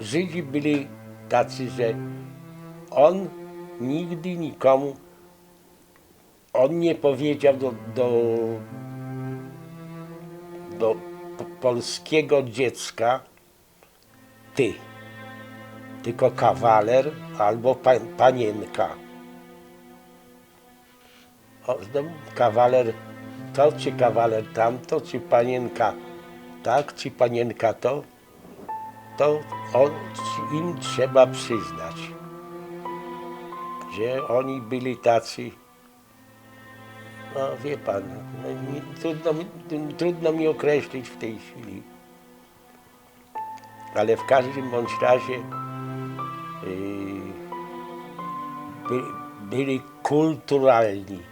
Żydzi byli tacy, że on nigdy nikomu, on nie powiedział do, do, do po- polskiego dziecka ty, tylko kawaler albo pa, panienka. O, no, kawaler to, czy kawaler tamto, czy panienka tak, czy panienka to, to on, im trzeba przyznać, że oni byli tacy, no wie pan, no, nie, trudno, mi- trudno mi określić w tej chwili. Ale w każdym bądź razie yy, by, byli kulturalni.